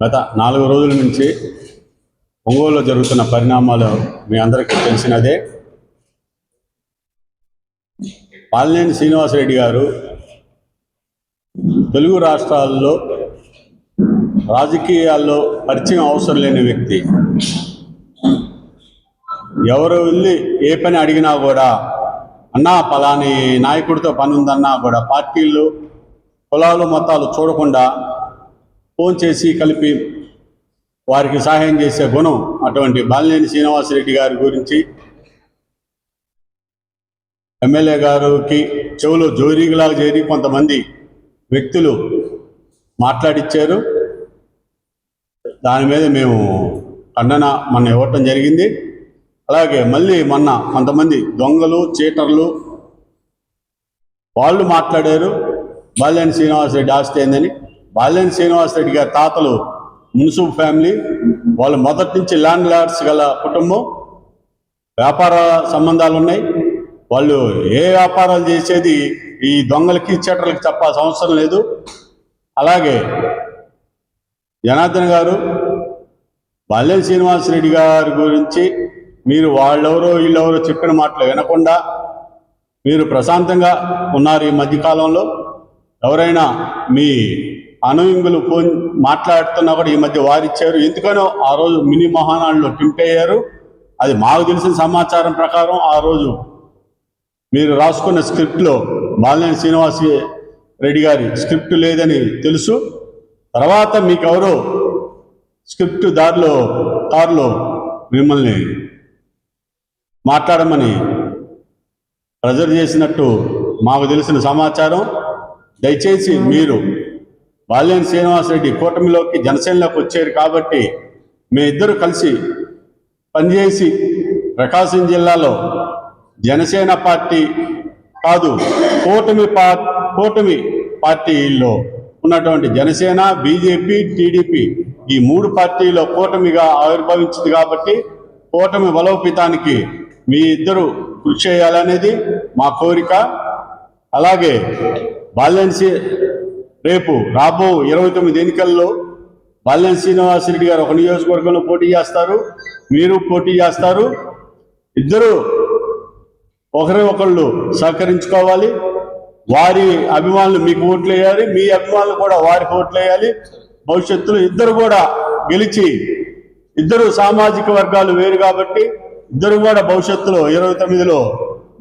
గత నాలుగు రోజుల నుంచి ఒంగోలులో జరుగుతున్న పరిణామాలు మీ అందరికీ తెలిసినదే. పాలినేని శ్రీనివాసరెడ్డి గారు తెలుగు రాష్ట్రాల్లో రాజకీయాల్లో పరిచయం అవసరం లేని వ్యక్తి. ఎవరు వెళ్ళి ఏ పని అడిగినా కూడా అన్నా పలాని నాయకుడితో పని ఉందన్నా కూడా పార్టీలు కులాలు మతాలు చూడకుండా ఫోన్ చేసి కలిపి వారికి సహాయం చేసే గుణం అటువంటి బాలినేని శ్రీనివాసరెడ్డి గారి గురించి ఎమ్మెల్యే గారికి చెవులో జోరీలాగా చేరి కొంతమంది వ్యక్తులు మాట్లాడిచ్చారు. దాని మీద మేము ఖండన మొన్న ఇవ్వటం జరిగింది. అలాగే మళ్ళీ మొన్న కొంతమంది దొంగలు చీటర్లు వాళ్ళు మాట్లాడారు. బాల్యాని శ్రీనివాసరెడ్డి ఆస్తి ఏందని బాల్యాని శ్రీనివాసరెడ్డి గారి తాతలు మున్సిపల్ ఫ్యామిలీ వాళ్ళు మొదటి నుంచి ల్యాండ్ లార్డ్స్ గల కుటుంబం. వ్యాపార సంబంధాలు ఉన్నాయి. వాళ్ళు ఏ వ్యాపారాలు చేసేది ఈ దొంగలకి చీటర్లకి చెప్పాల్సిన అవసరం లేదు. అలాగే జనార్దన్ గారు బాల్యం శ్రీనివాసరెడ్డి గారి గురించి మీరు వాళ్ళెవరో వీళ్ళెవరో చెప్పిన మాటలు వినకుండా మీరు ప్రశాంతంగా ఉన్నారు ఈ మధ్యకాలంలో. ఎవరైనా మీ అనుయంగులు ఫోన్ మాట్లాడుతున్నా కూడా ఈ మధ్య వారిచ్చారు. ఎందుకనో ఆ రోజు మినీ మహానాడులో టింప్ అయ్యారు. అది మాకు తెలిసిన సమాచారం ప్రకారం ఆ రోజు మీరు రాసుకున్న స్క్రిప్ట్లో బాలినేని శ్రీనివాస్ రెడ్డి గారి స్క్రిప్ట్ లేదని తెలుసు. తర్వాత మీకెవరో స్క్రిప్ట్ దారిలో కారులో మిమ్మల్ని మాట్లాడమని ప్రెజర్ చేసినట్టు మాకు తెలిసిన సమాచారం. దయచేసి మీరు బాల్యం శ్రీనివాసరెడ్డి కూటమిలోకి జనసేనలోకి వచ్చారు కాబట్టి మీ ఇద్దరు కలిసి పనిచేసి ప్రకాశం జిల్లాలో జనసేన పార్టీ కాదు కూటమి పా కూటమి పార్టీల్లో ఉన్నటువంటి జనసేన బీజేపీ టీడీపీ ఈ మూడు పార్టీలో కూటమిగా ఆవిర్భవించింది కాబట్టి కూటమి బలోపేతానికి మీ ఇద్దరు కృషి చేయాలనేది మా కోరిక. అలాగే బాల్యన్సీ రేపు రాబో ఇరవై తొమ్మిది ఎన్నికల్లో బాల్యన్ శ్రీనివాసరెడ్డి గారు ఒక నియోజకవర్గంలో పోటీ చేస్తారు. మీరు పోటీ చేస్తారు. ఇద్దరు ఒకరి ఒకళ్ళు సహకరించుకోవాలి. వారి అభిమానులు మీకు ఓట్లు వేయాలి. మీ అభిమానులు కూడా వారికి ఓట్లు వేయాలి. భవిష్యత్తులో ఇద్దరు కూడా గెలిచి ఇద్దరు సామాజిక వర్గాలు వేరు కాబట్టి ఇద్దరు కూడా భవిష్యత్తులో ఇరవై తొమ్మిదిలో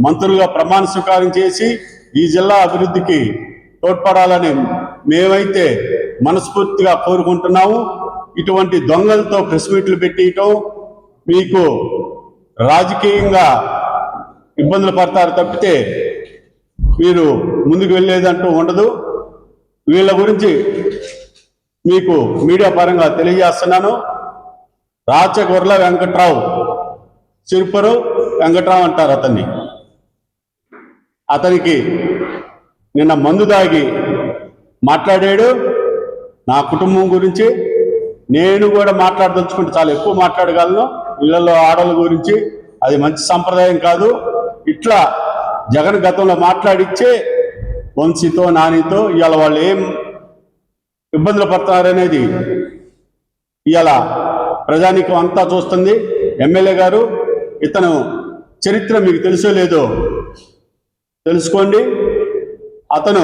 మంత్రులుగా ప్రమాణ స్వీకారం చేసి ఈ జిల్లా అభివృద్ధికి తోడ్పడాలని మేమైతే మనస్ఫూర్తిగా కోరుకుంటున్నాము. ఇటువంటి దొంగలతో ప్రెస్ మీట్లు పెట్టియటం మీకు రాజకీయంగా ఇబ్బందులు పడతారు తప్పితే మీరు ముందుకు వెళ్ళేదంటూ ఉండదు. వీళ్ళ గురించి మీకు మీడియా పరంగా తెలియజేస్తున్నాను. రాచగొర్ల వెంకట్రావు సిరుపరు వెంకట్రావు అంటారు అతన్ని. అతనికి నిన్న మందు దాగి మాట్లాడాడు. నా కుటుంబం గురించి నేను కూడా మాట్లాడదలుచుకుంటే చాలా ఎక్కువ మాట్లాడగలను. ఇళ్ళలో ఆడల గురించి అది మంచి సంప్రదాయం కాదు. ఇట్లా జగన్ గతంలో మాట్లాడిచ్చే వంశీతో నానితో ఇవాళ వాళ్ళు ఏం ఇబ్బందులు పడుతున్నారనేది ఇవాళ ప్రజానికం అంతా చూస్తుంది. ఎమ్మెల్యే గారు ఇతను చరిత్ర మీకు తెలుసో లేదో తెలుసుకోండి. అతను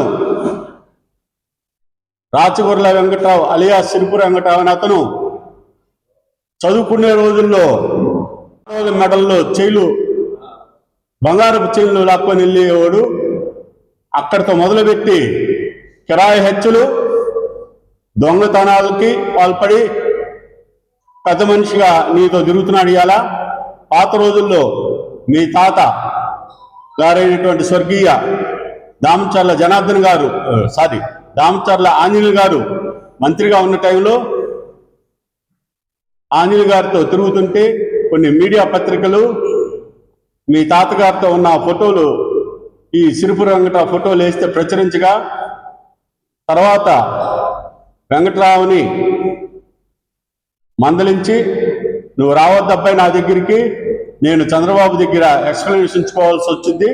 రాచగుర్ల వెంకట్రావు అలియా సిరిపుర వెంకట్రావు అని అతను చదువుకునే రోజుల్లో మెడల్లో చైలు బంగారపు చైలు లాక్కొని వెళ్ళేవాడు. అక్కడితో మొదలుపెట్టి కిరాయి హత్యలు దొంగతనాలకి పాల్పడి పెద్ద మనిషిగా నీతో తిరుగుతున్నాడు ఇవాళ. పాత రోజుల్లో మీ తాత గారైనటువంటి స్వర్గీయ దామచర్ల జనార్దన్ గారు సారీ దామచర్ల ఆంజనేయులు గారు మంత్రిగా ఉన్న టైంలో ఆంజనేయులు గారితో తిరుగుతుంటే కొన్ని మీడియా పత్రికలు మీ తాతగారితో ఉన్న ఫోటోలు ఈ సిరుపు వెంకట ఫోటోలు వేస్తే ప్రచురించగా తర్వాత వెంకట్రావుని మందలించి నువ్వు రావద్దబ్బాయి నా దగ్గరికి నేను చంద్రబాబు దగ్గర ఎక్స్ప్లెనేషన్ ఇచ్చుకోవాల్సి వచ్చింది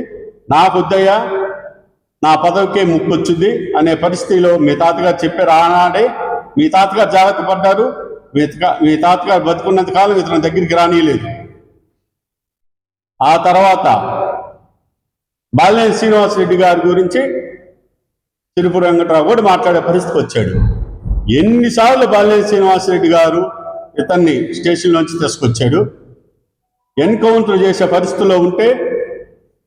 నాకు వద్దయ్యా నా పదవికే ముక్కొచ్చింది అనే పరిస్థితిలో మీ తాతగారు చెప్పారు ఆనాడే మీ తాతగారు జాగ్రత్త పడ్డారు మీ తాతగారు బతుకున్నంత కాలం ఇతని దగ్గరికి రానియలేదు. ఆ తర్వాత బాలినేని శ్రీనివాసరెడ్డి గారి గురించి తిరుపతి వెంకటరావు కూడా మాట్లాడే పరిస్థితికి వచ్చాడు. ఎన్నిసార్లు బాలినేని శ్రీనివాసరెడ్డి గారు ఇతన్ని స్టేషన్ నుంచి తీసుకొచ్చాడు. ఎన్కౌంటర్ చేసే పరిస్థితిలో ఉంటే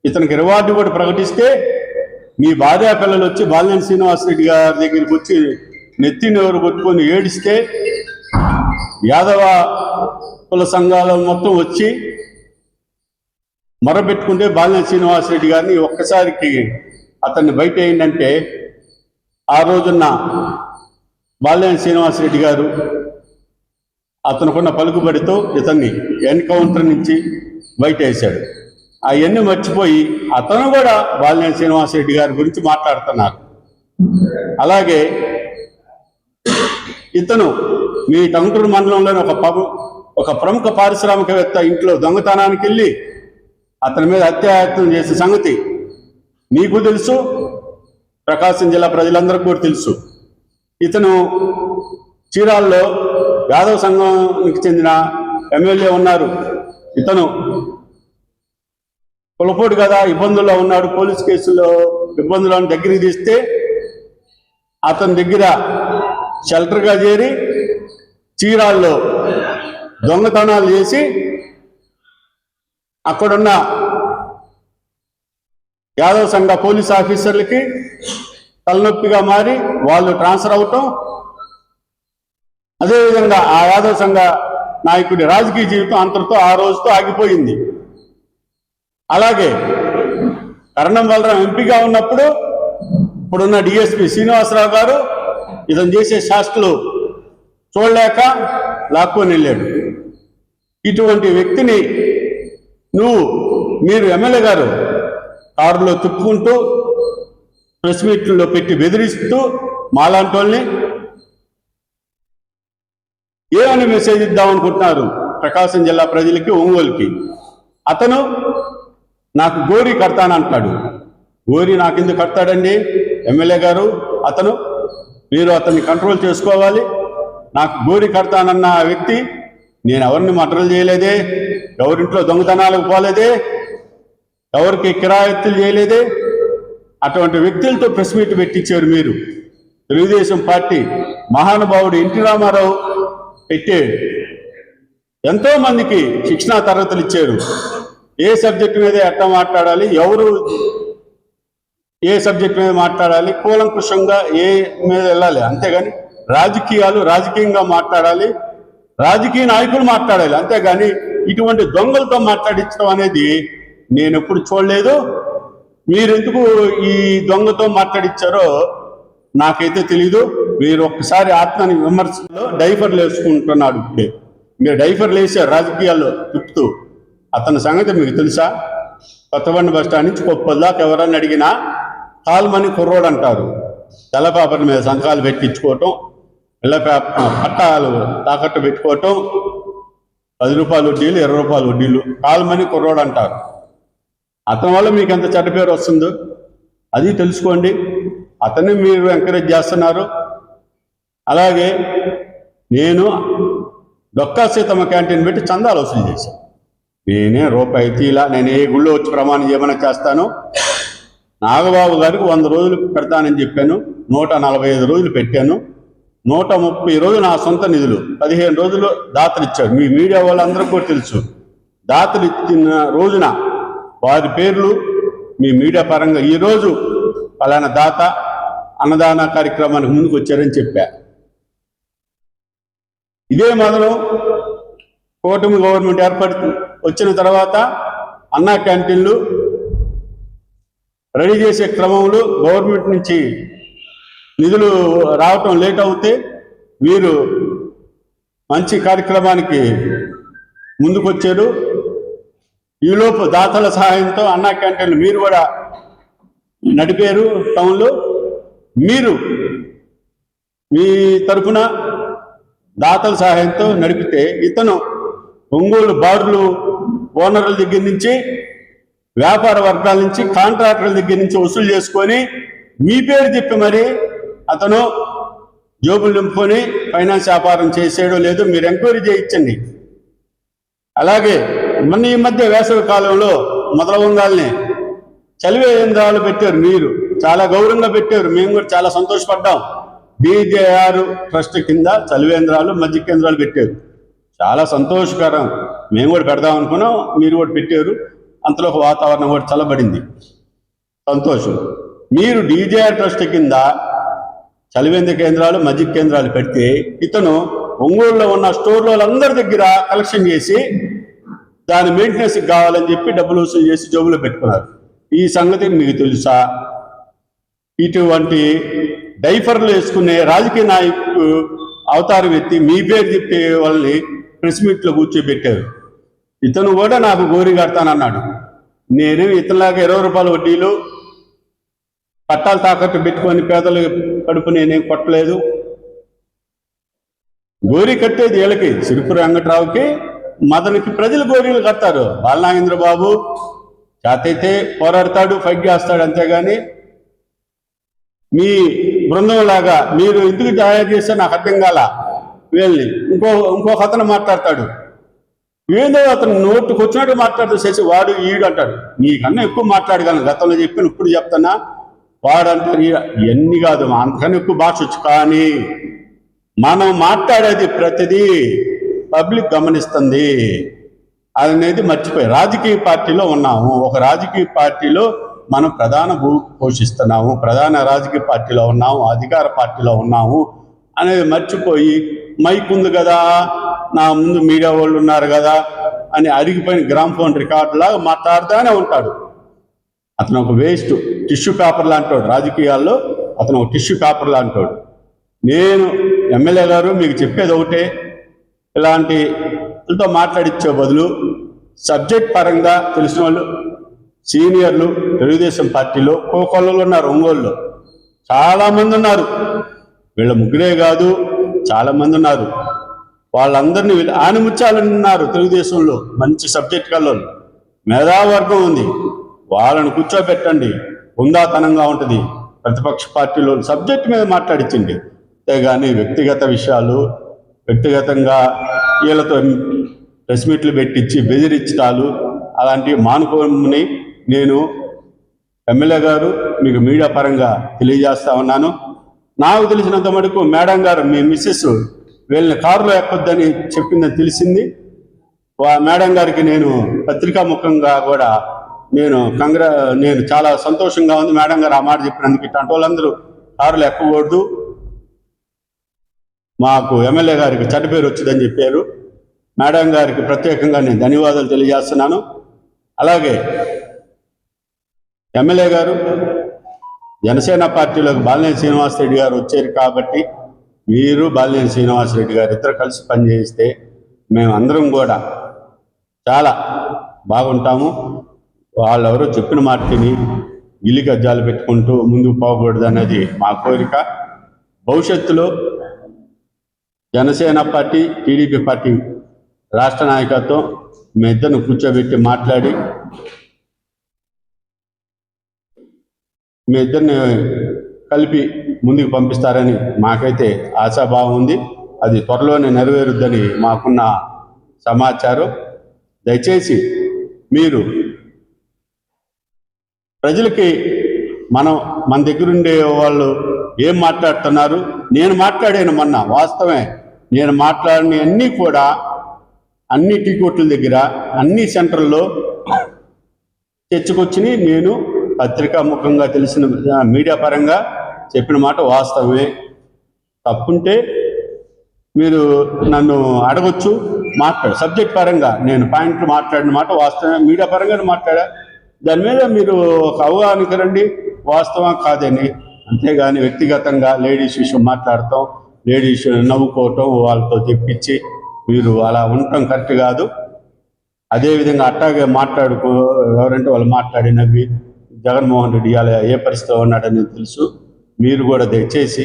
ఇతనికి రివార్డు కూడా ప్రకటిస్తే మీ భార్య పిల్లలు వచ్చి బాలినేని శ్రీనివాసరెడ్డి గారి దగ్గరికి వచ్చి నెత్తిని ఎవరు కొట్టుకొని ఏడిస్తే యాదవ కుల సంఘాలు మొత్తం వచ్చి మొరబెట్టుకుంటే బాలినేని శ్రీనివాసరెడ్డి గారిని ఒక్కసారికి అతన్ని బయట ఏంటంటే ఆ రోజున్న బాలినేని శ్రీనివాసరెడ్డి గారు అతనుకున్న పలుకుబడితో ఇతన్ని ఎన్కౌంటర్ నుంచి బయట వేశాడు అవన్నీ మర్చిపోయి అతను కూడా బాలినేని శ్రీనివాసరెడ్డి గారి గురించి మాట్లాడుతున్నారు. అలాగే ఇతను మీ టంగుటూరు మండలంలోని ఒక పబు ఒక ప్రముఖ పారిశ్రామికవేత్త ఇంట్లో దొంగతనానికి వెళ్ళి అతని మీద హత్యాయత్నం చేసే సంగతి నీకు తెలుసు ప్రకాశం జిల్లా ప్రజలందరికీ కూడా తెలుసు. ఇతను చీరాల్లో యాదవ్ సంఘానికి చెందిన ఎమ్మెల్యే ఉన్నారు. ఇతను కులపోడు కదా ఇబ్బందుల్లో ఉన్నాడు పోలీస్ కేసులో ఇబ్బందులను దగ్గరికి తీస్తే అతని దగ్గర షెల్టర్గా చేరి చీరాల్లో దొంగతనాలు చేసి అక్కడున్న యాదవ్ సంఘ పోలీస్ ఆఫీసర్లకి తలనొప్పిగా మారి వాళ్ళు ట్రాన్స్ఫర్ అవటం. అదేవిధంగా ఆ యాదవ్ సంఘ నాయకుడి రాజకీయ జీవితం అంతటితో ఆ రోజుతో ఆగిపోయింది. అలాగే కరణం బలరాం ఎంపీగా ఉన్నప్పుడు ఇప్పుడున్న డిఎస్పి శ్రీనివాసరావు గారు ఇతను చేసే శాస్త్రులు చూడలేక లాక్కొని వెళ్ళాడు. ఇటువంటి వ్యక్తిని నువ్వు మీరు ఎమ్మెల్యే గారు కారులో తిప్పుకుంటూ ప్రెస్ మీట్లో పెట్టి బెదిరిస్తూ మాలాంటి వాళ్ళని ఏమని మెసేజ్ ఇద్దామనుకుంటున్నారు ప్రకాశం జిల్లా ప్రజలకి ఒంగోలుకి. అతను నాకు గోరి కడతానంటాడు గోరి నాకెందుకు కడతాడండి? ఎమ్మెల్యే గారు అతను మీరు అతన్ని కంట్రోల్ చేసుకోవాలి. నాకు గోరి కడతానన్న వ్యక్తి నేను ఎవరిని మటలు చేయలేదే? ఎవరింట్లో దొంగతనాలకు పోలేదే? ఎవరికి కిరాయత్తులు చేయలేదే? అటువంటి వ్యక్తులతో ప్రెస్ మీట్ పెట్టించారు మీరు. తెలుగుదేశం పార్టీ మహానుభావుడు ఎన్టీ రామారావు పెట్టే ఎంతో మందికి శిక్షణా తరగతులు ఇచ్చారు. ఏ సబ్జెక్ట్ మీద ఎట్లా మాట్లాడాలి? ఎవరు ఏ సబ్జెక్ట్ మీద మాట్లాడాలి? కూలంకుషంగా ఏ మీద వెళ్ళాలి? అంతేగాని రాజకీయాలు రాజకీయంగా మాట్లాడాలి. రాజకీయ నాయకులు మాట్లాడాలి. అంతేగాని ఇటువంటి దొంగలతో మాట్లాడించడం అనేది నేను ఎప్పుడు చూడలేదు. మీరెందుకు ఈ దొంగతో మాట్లాడించారో నాకైతే తెలీదు. మీరు ఒక్కసారి ఆత్మని విమర్శలో డైఫర్లు వేసుకుంటున్నాడు ఇప్పుడే. మీరు డైఫర్లు వేసారు రాజకీయాల్లో తిప్పుతూ అతని సంగతి మీకు తెలుసా? కొత్తబండి బస్ స్టాండ్ నుంచి కొప్పదాకా ఎవరన్నా అడిగినా కాల్మని కుర్రోడు అంటారు. తెల్ల మీద సంతకాలు పెట్టించుకోవటం పిల్ల పేపర్ పట్టాలు తాకట్టు పెట్టుకోవటం పది రూపాయలు వడ్డీలు ఇరవై రూపాయలు వడ్డీలు కాల్మని కుర్రోడు అంటారు. అతని వల్ల మీకు ఎంత చెడ్డ పేరు వస్తుందో? అది తెలుసుకోండి. అతన్ని మీరు ఎంకరేజ్ చేస్తున్నారు. అలాగే నేను డొక్కా సీతమ్మ క్యాంటీన్ పెట్టి చందాలు వసూలు చేశాను. నేనే రూపాయి తీలా నేను ఏ గుళ్ళో వచ్చి ప్రమాణం చేయమని చేస్తాను? నాగబాబు గారికి వంద రోజులు పెడతానని చెప్పాను నూట నలభై ఐదు రోజులు పెట్టాను. నూట ముప్పై రోజులు నా సొంత నిధులు పదిహేను రోజులు దాతలు ఇచ్చాడు మీ మీడియా వాళ్ళందరికీ కూడా తెలుసు. దాతలు ఇచ్చిన రోజున వారి పేర్లు మీ మీడియా పరంగా ఈరోజు పలానా దాత అన్నదాన కార్యక్రమానికి ముందుకు వచ్చారని చెప్పా. ఇదే మొదలు కూటమి గవర్నమెంట్ ఏర్పడుతుంది. వచ్చిన తర్వాత అన్నా క్యాంటీన్లు రెడీ చేసే క్రమంలో గవర్నమెంట్ నుంచి నిధులు రావటం లేట్ అవుతే మీరు మంచి కార్యక్రమానికి ముందుకొచ్చారు. ఈలోపు దాతల సహాయంతో అన్నా క్యాంటీన్లు మీరు కూడా నడిపారు టౌన్లో. మీరు మీ తరఫున దాతల సహాయంతో నడిపితే ఇతను ఒంగోలు బార్లు ఓనర్ల దగ్గర నుంచి వ్యాపార వర్గాల నుంచి కాంట్రాక్టర్ల దగ్గర నుంచి వసూలు చేసుకొని మీ పేరు చెప్పి మరి అతను జోబులు నింపుకొని ఫైనాన్స్ వ్యాపారం చేసేయడం లేదు మీరు ఎంక్వైరీ చేయించండి. అలాగే మొన్న ఈ మధ్య వేసవి కాలంలో మొదలవంగాల్ని చలివే యంత్రాలు పెట్టారు మీరు. చాలా గౌరవంగా పెట్టారు. మేము కూడా చాలా సంతోషపడ్డాం. బీజేఆర్ ట్రస్ట్ కింద చలివేంద్రాలు మధ్య కేంద్రాలు పెట్టారు. చాలా సంతోషకరం. మేము కూడా పెడదాం అనుకున్నాం మీరు కూడా పెట్టారు. అంతలో వాతావరణం కూడా చల్లబడింది. సంతోషం. మీరు డీజేఆర్ ట్రస్ట్ కింద చలివేంద్ర కేంద్రాలు మజిక్ కేంద్రాలు పెడితే ఇతను ఒంగోలులో ఉన్న స్టోర్లో వాళ్ళందరి దగ్గర కలెక్షన్ చేసి దాని మెయింటెనెన్స్ కావాలని చెప్పి డబ్బులు వసూలు చేసి జోబులో పెట్టుకున్నారు. ఈ సంగతి మీకు తెలుసా? ఇటువంటి డైఫర్లు వేసుకునే రాజకీయ నాయకు అవతారం ఎత్తి మీ పేరు చెప్పే వాళ్ళని ప్రెస్ మీట్లో కూర్చోబెట్టారు. ఇతను కూడా నాకు గోరి కడతానన్నాడు. నేను ఇతనిలాగా ఇరవై రూపాయల వడ్డీలు పట్టాలు తాకట్టు పెట్టుకొని పేదలు కడుపు నేనేం కొట్టలేదు. గోరి కట్టేది వీళ్ళకి సిరుపు వెంకట్రావుకి మదనికి ప్రజలు గోరీలు కడతారు. బాలనాగేంద్ర బాబు చేతైతే పోరాడతాడు ఫైట్ చేస్తాడు అంతేగాని మీ బృందం లాగా మీరు ఎందుకు తయారు చేస్తే నాకు అర్థం కాలా. వీళ్ళని ఇంకో ఇంకొక అతను మాట్లాడతాడు. ఏదో అతను నోటుకు వచ్చినట్టు మాట్లాడుతూ చేసి వాడు ఈడు అంటాడు. నీకన్నా ఎక్కువ మాట్లాడగలను గతంలో చెప్పిన ఇప్పుడు చెప్తానా వాడు అంటారు ఎన్ని ఇవన్నీ కాదు అంతకన్నా ఎక్కువ భాష వచ్చు కానీ మనం మాట్లాడేది ప్రతిదీ పబ్లిక్ గమనిస్తుంది. అనేది మర్చిపోయి రాజకీయ పార్టీలో ఉన్నాము. ఒక రాజకీయ పార్టీలో మనం ప్రధాన భూ పోషిస్తున్నాము. ప్రధాన రాజకీయ పార్టీలో ఉన్నాము. అధికార పార్టీలో ఉన్నాము అనేది మర్చిపోయి మైక్ ఉంది కదా నా ముందు మీడియా వాళ్ళు ఉన్నారు కదా అని అరిగిపోయిన గ్రామ్ఫోన్ రికార్డు లాగా మాట్లాడుతూనే ఉంటాడు. అతను ఒక వేస్ట్ టిష్యూ పేపర్ లాంటోడు రాజకీయాల్లో అతను ఒక టిష్యూ పేపర్ లాంటోడు నేను ఎమ్మెల్యే గారు మీకు చెప్పేది ఒకటే ఇలాంటి వాళ్ళతో మాట్లాడిచ్చే బదులు సబ్జెక్ట్ పరంగా తెలిసిన వాళ్ళు సీనియర్లు తెలుగుదేశం పార్టీలో కోకొల్లలో ఉన్నారు ఒంగోలులో. చాలామంది ఉన్నారు. వీళ్ళ ముగ్గురే కాదు చాలా మంది ఉన్నారు. వాళ్ళందరినీ ఆనిముచ్చాలన్నారు ఉన్నారు తెలుగుదేశంలో మంచి సబ్జెక్ట్ కల్లో. మేధావర్గం ఉంది. వాళ్ళని కూర్చోబెట్టండి. హుందాతనంగా ఉంటుంది. ప్రతిపక్ష పార్టీలో సబ్జెక్ట్ మీద మాట్లాడించండి అంతేగాని వ్యక్తిగత విషయాలు వ్యక్తిగతంగా వీళ్ళతో ప్రెస్ మీట్లు పెట్టించి బెదిరించడాలు అలాంటివి మానుకోమని నేను ఎమ్మెల్యే గారు మీకు మీడియా పరంగా తెలియజేస్తా ఉన్నాను. నాకు తెలిసినంత మటుకు మేడం గారు మీ మిస్సెస్ వీళ్ళని కారులో ఎక్కొద్దని చెప్పిందని తెలిసింది. మేడం గారికి నేను పత్రికా ముఖంగా కూడా నేను కంగ్రా నేను చాలా సంతోషంగా ఉంది మేడం గారు ఆ మాట చెప్పినందుకు. ఇట్లాంటి వాళ్ళందరూ కారులు ఎక్కకూడదు. మాకు ఎమ్మెల్యే గారికి చెడ్డ పేరు వచ్చిందని చెప్పారు. మేడం గారికి ప్రత్యేకంగా నేను ధన్యవాదాలు తెలియజేస్తున్నాను. అలాగే ఎమ్మెల్యే గారు జనసేన పార్టీలోకి బాలినేని శ్రీనివాసరెడ్డి గారు వచ్చారు కాబట్టి మీరు బాలినేని శ్రీనివాసరెడ్డి గారు ఇద్దరు కలిసి పనిచేస్తే మేము అందరం కూడా చాలా బాగుంటాము. వాళ్ళెవరో చెప్పిన మాట తిని గిల్లి గజ్జాలు పెట్టుకుంటూ ముందుకు పోకూడదు అనేది మా కోరిక. భవిష్యత్తులో జనసేన పార్టీ టీడీపీ పార్టీ రాష్ట్ర నాయకత్వం మీ ఇద్దరిని కూర్చోబెట్టి మాట్లాడి మీ ఇద్దరిని కలిపి ముందుకు పంపిస్తారని మాకైతే ఆశాభావం ఉంది. అది త్వరలోనే నెరవేరుద్దని మాకున్న సమాచారం. దయచేసి మీరు ప్రజలకి మనం మన దగ్గరుండే వాళ్ళు ఏం మాట్లాడుతున్నారు? నేను మాట్లాడాను మొన్న వాస్తవమే. నేను మాట్లాడిన అన్నీ కూడా అన్ని టీ దగ్గర అన్ని సెంటర్లో తెచ్చుకొచ్చి నేను పత్రికా ముఖంగా తెలిసిన మీడియా పరంగా చెప్పిన మాట వాస్తవమే. తప్పుంటే మీరు నన్ను అడగొచ్చు మాట్లాడు. సబ్జెక్ట్ పరంగా నేను పాయింట్లు మాట్లాడిన మాట వాస్తవమే. మీడియా పరంగా మాట్లాడా? దాని మీద మీరు ఒక అవగాహనకి రండి. వాస్తవం కాదని. అంతేగాని వ్యక్తిగతంగా లేడీస్ విషయం మాట్లాడటం లేడీస్ నవ్వుకోవటం వాళ్ళతో తెప్పించి మీరు అలా ఉండటం కరెక్ట్ కాదు. అదేవిధంగా అట్టాగే మాట్లాడుకో ఎవరంటే వాళ్ళు మాట్లాడినవి జగన్మోహన్ రెడ్డి ఇవాళ ఏ పరిస్థితిలో ఉన్నాడని తెలుసు. మీరు కూడా దయచేసి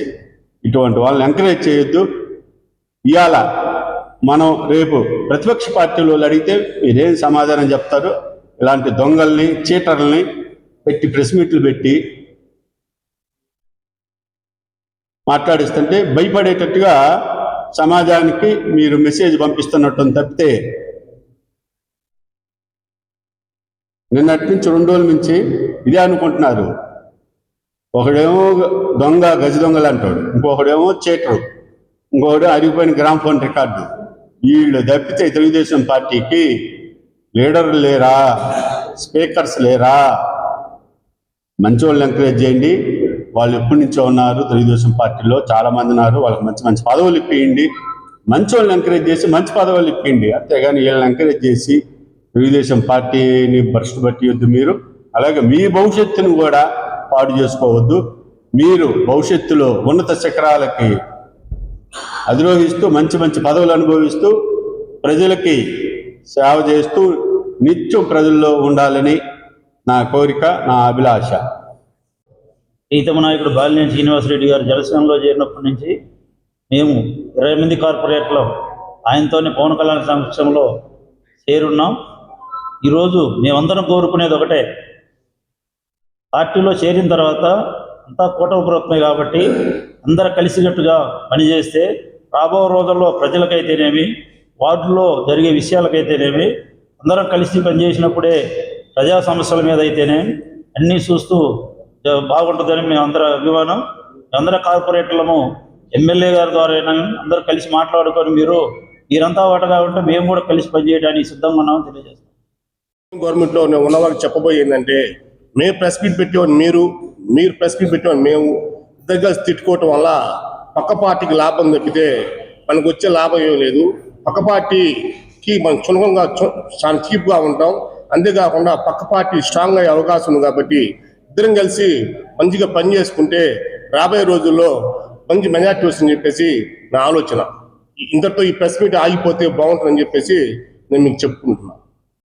ఇటువంటి వాళ్ళని ఎంకరేజ్ చేయొద్దు. ఇవాళ మనం రేపు ప్రతిపక్ష పార్టీలో అడిగితే మీరేం సమాధానం చెప్తారు? ఇలాంటి దొంగల్ని చీటర్లని పెట్టి ప్రెస్ మీట్లు పెట్టి మాట్లాడిస్తుంటే భయపడేటట్టుగా సమాజానికి మీరు మెసేజ్ పంపిస్తున్నట్టు తప్పితే నిన్నటి నుంచి రెండు రోజుల నుంచి ఇదే అనుకుంటున్నారు. ఒకడేమో దొంగ గజ దొంగలు అంటాడు. ఇంకొకడేమో చేటరు. ఇంకొకడు అరిగిపోయిన గ్రామ్ ఫోన్ రికార్డు. వీళ్ళు తప్పితే తెలుగుదేశం పార్టీకి లీడర్లు లేరా? స్పీకర్స్ లేరా? మంచి ఎంకరేజ్ చేయండి. వాళ్ళు ఎప్పటి నుంచో ఉన్నారు. తెలుగుదేశం పార్టీలో చాలా మంది ఉన్నారు. వాళ్ళకి మంచి మంచి పదవులు ఇప్పియండి. మంచి వాళ్ళని ఎంకరేజ్ చేసి మంచి పదవులు ఇప్పియండి. అంతేగాని వీళ్ళని ఎంకరేజ్ చేసి తెలుగుదేశం పార్టీని భ్రష్టు పట్టియొద్దు మీరు. అలాగే మీ భవిష్యత్తును కూడా పాడు చేసుకోవద్దు. మీరు భవిష్యత్తులో ఉన్నత శిఖరాలకి అధిరోహిస్తూ మంచి మంచి పదవులు అనుభవిస్తూ ప్రజలకి సేవ చేస్తూ నిత్యం ప్రజల్లో ఉండాలని నా కోరిక నా అభిలాష. ప్రీతమ నాయకుడు బాలినేని శ్రీనివాసరెడ్డి గారు జనసేనలో చేరినప్పటి నుంచి మేము ఇరవై మంది కార్పొరేట్లు ఆయనతోనే పవన్ కళ్యాణ్ సమక్షంలో చేరున్నాం. ఈరోజు మేమందరం కోరుకునేది ఒకటే పార్టీలో చేరిన తర్వాత అంతా కూటమి ప్రభుత్వమే కాబట్టి అందరు కలిసికట్టుగా పనిచేస్తే రాబో రోజుల్లో ప్రజలకైతేనేమి వార్డులో జరిగే విషయాలకైతేనేమి అందరం కలిసి పనిచేసినప్పుడే ప్రజా సమస్యల మీద అయితేనే అన్నీ చూస్తూ బాగుంటుందని మేము అందరం అభిమానం. అందరం కార్పొరేటర్లము ఎమ్మెల్యే గారి ద్వారా అందరూ కలిసి మాట్లాడుకొని మీరు మీరంతా వాటగా ఉంటే మేము కూడా కలిసి పనిచేయడానికి సిద్ధంగా ఉన్నామని తెలియజేస్తాం. గవర్నమెంట్లో ఉన్న వాళ్ళకి చెప్పబోయేందంటే మేము ప్రెస్ మీట్ పెట్టేవాడు మీరు మీరు ప్రెస్ మీట్ పెట్టేవాడు మేము దగ్గర తిట్టుకోవటం వల్ల పక్క పార్టీకి లాభం తప్పితే మనకు వచ్చే లాభం ఏం లేదు. పక్క పార్టీకి మనం చులకంగా చు- చాలా చీప్గా ఉంటాం. అంతేకాకుండా పక్క పార్టీ స్ట్రాంగ్ అయ్యే అవకాశం ఉంది కాబట్టి ఇద్దరం కలిసి మంచిగా పని చేసుకుంటే రాబోయే రోజుల్లో మంచి మెజార్టీ వస్తుందని చెప్పేసి నా ఆలోచన. ఇంతటితో ఈ ప్రెస్ మీట్ ఆగిపోతే బాగుంటుందని చెప్పేసి నేను మీకు చెప్పుకుంటున్నాను